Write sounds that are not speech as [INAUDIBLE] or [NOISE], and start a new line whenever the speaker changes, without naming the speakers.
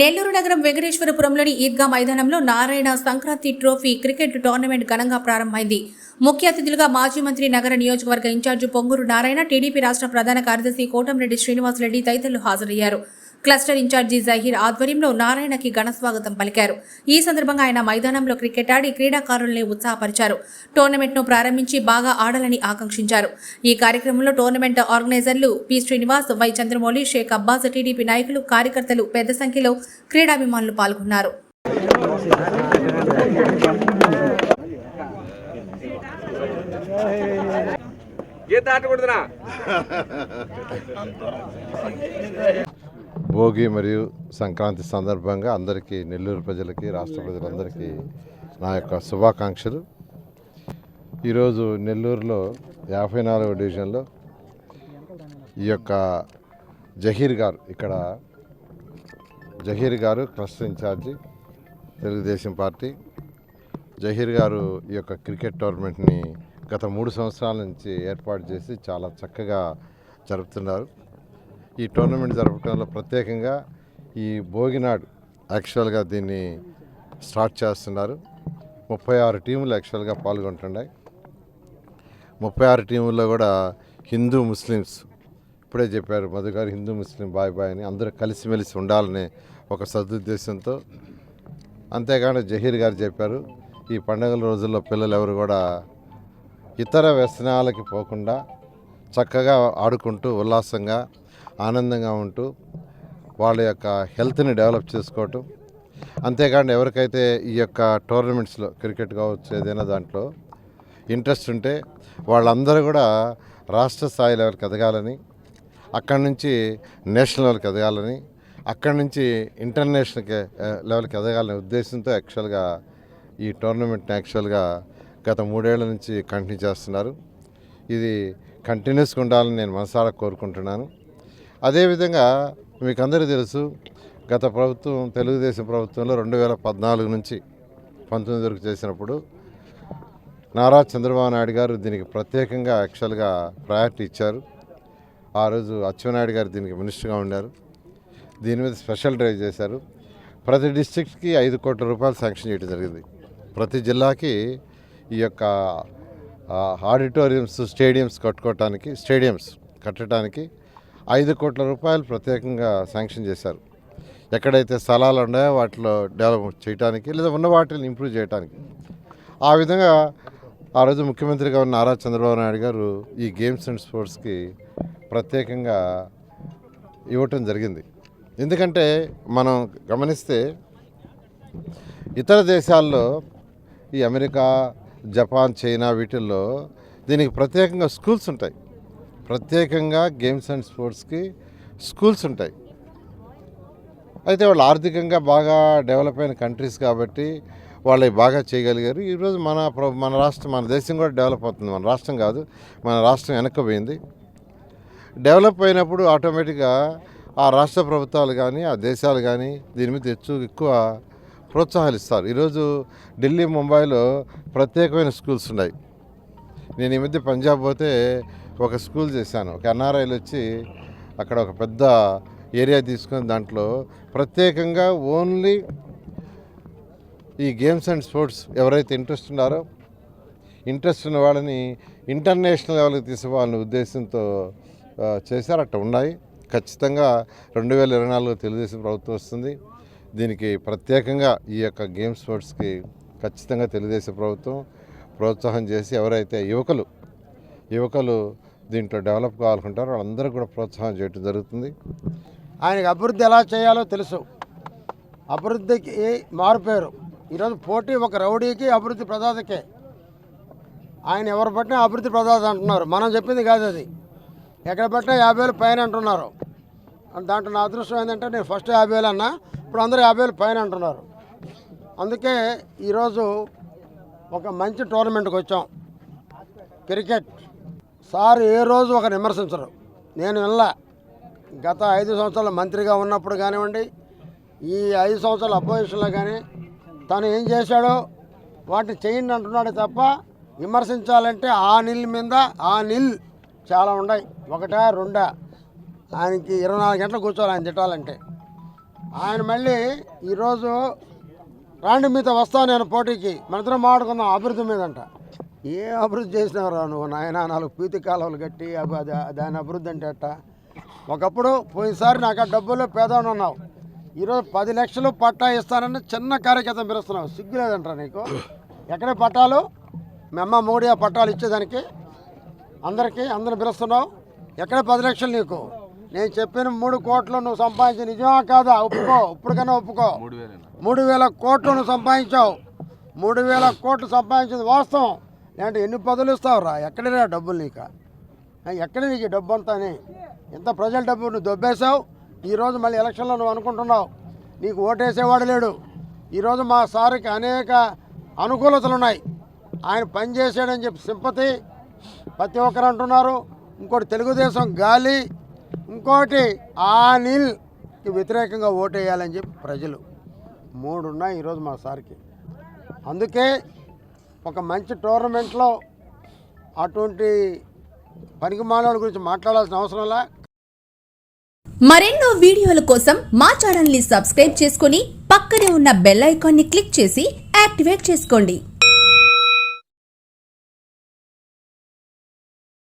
నెల్లూరు నగరం వెంకటేశ్వరపురంలోని ఈద్గా మైదానంలో Narayana Sankranti trophy cricket tournament ఘనంగా ప్రారంభమైంది. ముఖ్య అతిథులుగా మాజీ మంత్రి నగర నియోజకవర్గ ఇన్ఛార్జి పొంగూరు నారాయణ టీడీపీ రాష్ట్ర ప్రధాన కార్యదర్శి కోటంరెడ్డి శ్రీనివాసరెడ్డి తదితరులు హాజరయ్యారు. క్లస్టర్ ఇన్ఛార్జి జహీర్ ఆధ్వర్యంలో నారాయణకి ఘన స్వాగతం పలికారు. ఈ సందర్భంగా ఆయన మైదానంలో క్రికెట్ ఆడి క్రీడాకారుల్ని ఉత్సాహపరిచారు. టోర్నమెంట్ను ప్రారంభించి బాగా ఆడాలని ఆకాంక్షించారు. ఈ కార్యక్రమంలో tournament ఆర్గనైజర్లు P. Srinivas Y. Chandramouli Shaik Abbas TDP నాయకులు కార్యకర్తలు పెద్ద సంఖ్యలో క్రీడాభిమానులు పాల్గొన్నారు.
గీత ఆటకూడదునా [LAUGHS]
భోగి మరియు సంక్రాంతి సందర్భంగా అందరికీ నెల్లూరు ప్రజలకి రాష్ట్ర ప్రజలందరికీ నా యొక్క శుభాకాంక్షలు. ఈరోజు నెల్లూరులో యాభై నాలుగవ డివిజన్లో ఈ యొక్క జహీర్ గారు ఇక్కడ. జహీర్ గారు cluster incharge Telugu Desam party. Zaheer గారు ఈ యొక్క క్రికెట్ టోర్నమెంట్ని గత మూడు సంవత్సరాల నుంచి ఏర్పాటు చేసి చాలా చక్కగా జరుపుతున్నారు. ఈ టోర్నమెంట్ జరపడంలో ప్రత్యేకంగా ఈ భోగినాడు యాక్చువల్గా దీన్ని స్టార్ట్ చేస్తున్నారు. ముప్పై ఆరు టీములు యాక్చువల్గా పాల్గొంటున్నాయి. ముప్పై ఆరు టీముల్లో కూడా హిందూ ముస్లిమ్స్ ఇప్పుడే చెప్పారు మధు గారు హిందూ ముస్లిం బాయ్ బాయ్ అని అందరూ కలిసిమెలిసి ఉండాలనే ఒక సదుద్దేశంతో అంతేకాని జహీర్ గారు చెప్పారు ఈ పండుగల రోజుల్లో పిల్లలు ఎవరు కూడా ఇతర వ్యసనాలకి పోకుండా చక్కగా ఆడుకుంటూ ఉల్లాసంగా ఆనందంగా ఉంటూ వాళ్ళ యొక్క హెల్త్ని డెవలప్ చేసుకోవటం. అంతేకాకుండా ఎవరికైతే ఈ యొక్క టోర్నమెంట్స్లో క్రికెట్ కావచ్చు ఏదైనా దాంట్లో ఇంట్రెస్ట్ ఉంటే వాళ్ళందరూ కూడా రాష్ట్ర స్థాయి లెవెల్కి ఎదగాలని అక్కడి నుంచి నేషనల్ లెవెల్కి ఎదగాలని అక్కడి నుంచి ఇంటర్నేషనల్కి లెవెల్కి ఎదగాలనే ఉద్దేశంతో యాక్చువల్గా ఈ టోర్నమెంట్ని యాక్చువల్గా గత మూడేళ్ళ నుంచి కంటిన్యూ చేస్తున్నారు. ఇది కంటిన్యూస్గా ఉండాలని నేను మనసారా కోరుకుంటున్నాను. అదేవిధంగా మీకు అందరూ తెలుసు గత ప్రభుత్వం తెలుగుదేశం ప్రభుత్వంలో రెండు వేల పద్నాలుగు నుంచి పంతొమ్మిది వరకు చేసినప్పుడు నారా చంద్రబాబు నాయుడు గారు దీనికి ప్రత్యేకంగా యాక్చువల్గా ప్రయారిటీ ఇచ్చారు. ఆ రోజు అచ్చెన్నాయుడు గారు దీనికి మినిస్టర్గా ఉన్నారు దీని మీద స్పెషల్ డ్రైవ్ చేశారు. ప్రతి డిస్టిక్కి ఐదు కోట్ల రూపాయలు శాంక్షన్ చేయడం జరిగింది. ప్రతి జిల్లాకి ఈ యొక్క ఆడిటోరియంస్ స్టేడియంస్ కట్టుకోవటానికి స్టేడియంస్ కట్టడానికి ఐదు కోట్ల రూపాయలు ప్రత్యేకంగా శాంక్షన్ చేశారు. ఎక్కడైతే స్థలాలు ఉన్నాయో వాటిలో డెవలప్ చేయడానికి లేదా ఉన్న వాటిని ఇంప్రూవ్ చేయడానికి ఆ విధంగా ఆ రోజు ముఖ్యమంత్రిగా ఉన్న నారా చంద్రబాబు నాయుడు గారు ఈ గేమ్స్ అండ్ స్పోర్ట్స్కి ప్రత్యేకంగా ఇవ్వటం జరిగింది. ఎందుకంటే మనం గమనిస్తే ఇతర దేశాల్లో ఈ అమెరికా జపాన్ చైనా వీటిల్లో దీనికి ప్రత్యేకంగా స్కూల్స్ ఉంటాయి. ప్రత్యేకంగా గేమ్స్ అండ్ స్పోర్ట్స్కి స్కూల్స్ ఉంటాయి. అయితే వాళ్ళు ఆర్థికంగా బాగా డెవలప్ అయిన కంట్రీస్ కాబట్టి వాళ్ళు బాగా చేయగలిగారు. ఈరోజు మన మన రాష్ట్రం మన దేశం కూడా డెవలప్ అవుతుంది. మన రాష్ట్రం కాదు మన రాష్ట్రం వెనక్కిపోయింది డెవలప్ అయినప్పుడు ఆటోమేటిక్గా ఆ రాష్ట్ర ప్రభుత్వాలు కానీ ఆ దేశాలు కానీ దీని మీద తెచ్చు ఎక్కువ ప్రోత్సాహాలు ఇస్తారు. ఈరోజు ఢిల్లీ ముంబైలో ప్రత్యేకమైన స్కూల్స్ ఉన్నాయి. నేను ఈ మధ్య పంజాబ్ పోతే ఒక స్కూల్ చేశాను ఒక ఎన్ఆర్ఐలు వచ్చి అక్కడ ఒక పెద్ద ఏరియా తీసుకొని దాంట్లో ప్రత్యేకంగా ఓన్లీ ఈ గేమ్స్ అండ్ స్పోర్ట్స్ ఎవరైతే ఇంట్రెస్ట్ ఉన్నారో ఇంట్రెస్ట్ ఉన్న వాళ్ళని ఇంటర్నేషనల్ లెవెల్కి తీసుకోవాలనే ఉద్దేశంతో చేశారు. అట్ట ఉన్నాయి. ఖచ్చితంగా రెండు వేల ఇరవై నాలుగులో తెలుగుదేశం ప్రభుత్వం వస్తుంది. దీనికి ప్రత్యేకంగా ఈ యొక్క గేమ్ స్పోర్ట్స్కి ఖచ్చితంగా తెలుగుదేశం ప్రభుత్వం ప్రోత్సాహం చేసి ఎవరైతే యువకులు యువకులు దీంట్లో డెవలప్ కావాలనుకుంటారు. వాళ్ళందరూ కూడా ప్రోత్సాహం చేయడం జరుగుతుంది.
ఆయనకి అభివృద్ధి ఎలా చేయాలో తెలుసు. అభివృద్ధికి మారుపేరు. ఈరోజు పోటీ ఒక రౌడీకి అభివృద్ధి ప్రదాతకే. ఆయన ఎవరు పట్టినా అభివృద్ధి ప్రదాత అంటున్నారు. మనం చెప్పింది కాదు అది. ఎక్కడ పట్టినా యాభై వేలు పైన అంటున్నారు. దాంట్లో నా అదృష్టం ఏంటంటే నేను ఫస్ట్ యాభై వేలు అన్నా ఇప్పుడు అందరూ యాభై వేలు పైన అంటున్నారు. అందుకే ఈరోజు ఒక మంచి టోర్నమెంట్కి వచ్చాం. క్రికెట్. సార్ ఏ రోజు ఒక విమర్శించరు. నేను వెళ్ళా గత ఐదు సంవత్సరాల మంత్రిగా ఉన్నప్పుడు కానివ్వండి ఈ ఐదు సంవత్సరాల అపోజిషన్లో కానీ తను ఏం చేశాడో వాటిని చేయండి అంటున్నాడు తప్ప విమర్శించాలంటే ఆ నిల్ మీద ఆ నిల్ చాలా ఉన్నాయి. ఒకటా రెండా? ఆయనకి ఇరవై నాలుగు గంటలు కూర్చోవాలి ఆయన తిట్టాలంటే. ఆయన మళ్ళీ ఈరోజు రాండి మీతో వస్తాను నేను పోటీకి. మనిద్దరం మాట్లాడుకుందాం అభివృద్ధి మీద అంట ఏ అభివృద్ధి చేసినావురా నువ్వు నాయన? నాలుగు పీతి కాలువలు కట్టి దాని అభివృద్ధి అంటే అట్ట ఒకప్పుడు పోయినసారి నాకు ఆ డబ్బులు పేదవాడు ఉన్నావు. ఈరోజు పది లక్షలు పట్టా ఇస్తానని చిన్న కార్యకర్త పిలుస్తున్నావు. సిగ్గు లేదంటారా నీకు? ఎక్కడే పట్టాలు? మీ అమ్మ మోడీ ఆ పట్టాలు ఇచ్చేదానికి? అందరికీ అందరు పిలుస్తున్నావు? ఎక్కడ పది లక్షలు నీకు? నేను చెప్పిన మూడు కోట్లు నువ్వు సంపాదించి నిజమా కాదా? ఒప్పుకో. ఇప్పటికైనా ఒప్పుకో. మూడు వేల కోట్లు నువ్వు సంపాదించావు. మూడు వేల కోట్లు సంపాదించింది వాస్తవం. లేదంటే ఎన్ని పదులు ఇస్తావురా? ఎక్కడరా డబ్బులు నీకు? ఎక్కడ నీకు డబ్బు అంతా అని ఎంత ప్రజల డబ్బు నువ్వు దొబ్బేశావు ఈరోజు మళ్ళీ ఎలక్షన్లో నువ్వు అనుకుంటున్నావు. నీకు ఓటేసేవాడు లేడు. ఈరోజు మా సార్కి అనేక అనుకూలతలు ఉన్నాయి ఆయన పనిచేసాడని చెప్పి సింపతి ప్రతి ఒక్కరు అంటున్నారు. ఇంకోటి తెలుగుదేశం గాలి ఇంకోటి ఆ నీల్కి వ్యతిరేకంగా ఓటేయాలని చెప్పి ప్రజలు. మూడు ఉన్నాయి ఈరోజు మా సార్కి. అందుకే ఒక మంచి టోర్నమెంట్లో అటువంటి పనికి మానవుడి గురించి మాట్లాడాల్సిన అవసరంలా
మరెన్నో వీడియోల కోసం మా ఛానల్ని సబ్స్క్రైబ్ చేసుకుని పక్కనే ఉన్న బెల్ ఐకాన్ని క్లిక్ చేసి యాక్టివేట్ చేసుకోండి.